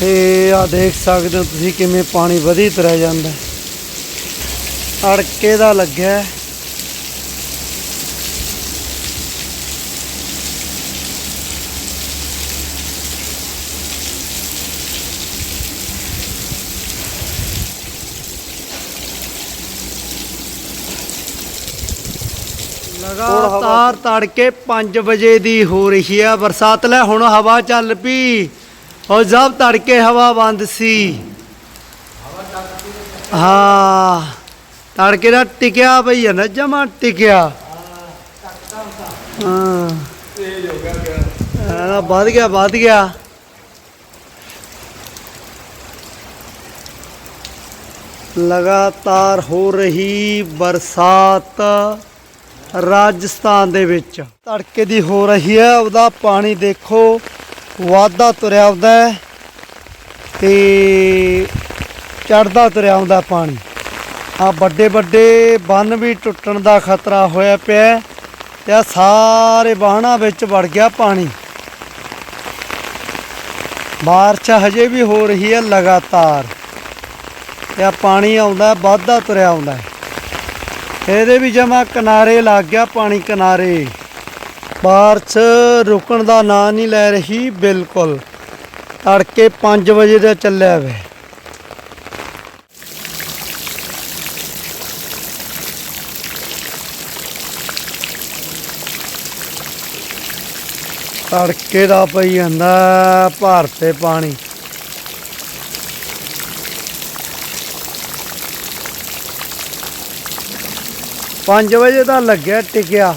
ਤੇ ਆ ਦੇਖ ਸਕਦੇ ਹੋ ਤੁਸੀਂ ਕਿਵੇਂ ਪਾਣੀ ਵਧੀ ਤੁਰਿਆ ਜਾਂਦਾ। ਅੜਕੇ ਦਾ ਲੱਗਿਆ। ਲਗਾਤਾਰ ਤੜਕੇ 5 ਵਜੇ ਦੀ ਹੋ ਰਹੀ ਹੈ ਬਰਸਾਤ ਲੈ ਹੁਣ ਹਵਾ ਚੱਲ ਪਈ ਔਰ ਜਦ ਤੜਕੇ ਹਵਾ ਬੰਦ ਸੀ ਹਾਂ ਤੜਕੇ ਦਾ ਟਿਕਿਆ ਪਈ ਹੈ ਨਾ ਜਮਾ ਟਿਕਿਆ ਹਾਂ ਤੇਜ਼ ਵੱਧ ਗਿਆ ਵੱਧ ਗਿਆ ਲਗਾਤਾਰ ਹੋ ਰਹੀ ਬਰਸਾਤ ਰਾਜਸਥਾਨ ਦੇ ਵਿੱਚ ਤੜਕੇ ਦੀ ਹੋ ਰਹੀ ਹੈ ਉਹਦਾ ਪਾਣੀ ਦੇਖੋ ਵਾਧਾ ਤੁਰਿਆ ਆਉਂਦਾ ਹੈ ਤੇ ਚੜਦਾ ਤੁਰਿਆ ਆਉਂਦਾ ਪਾਣੀ। ਆ ਵੱਡੇ ਵੱਡੇ ਬੰਨ ਵੀ ਟੁੱਟਣ ਦਾ ਖਤਰਾ ਹੋਇਆ ਪਿਆ ਹੈ ਤੇ ਆ ਸਾਰੇ ਵਾਹਣਾਂ ਵਿੱਚ ਵੜ ਗਿਆ ਪਾਣੀ। ਬਾਰਿਸ਼ ਹਜੇ ਵੀ ਹੋ ਰਹੀ ਹੈ ਲਗਾਤਾਰ। ਤੇ ਆ ਪਾਣੀ ਆਉਂਦਾ ਵਾਧਾ ਤੁਰਿਆ ਆਉਂਦਾ ਇਹਦੇ ਵੀ ਜਮਾ ਕਿਨਾਰੇ ਲੱਗ ਗਿਆ ਪਾਣੀ ਕਿਨਾਰੇ। ਬਾਰਿਸ਼ ਰੁਕਣ ਦਾ ਨਾਂ ਨਹੀਂ ਲੈ ਰਹੀ, ਬਿਲਕੁਲ। ਤੜਕੇ 5 ਵਜੇ ਦਾ ਚੱਲਿਆ ਵੇ। ਤੜਕੇ ਦਾ ਪਈ ਜਾਂਦਾ ਭਾਰ ਤੇ ਪਾਣੀ। ਪੰਜ ਵਜੇ ਦਾ ਲੱਗਿਆ ਟਿਕਿਆ।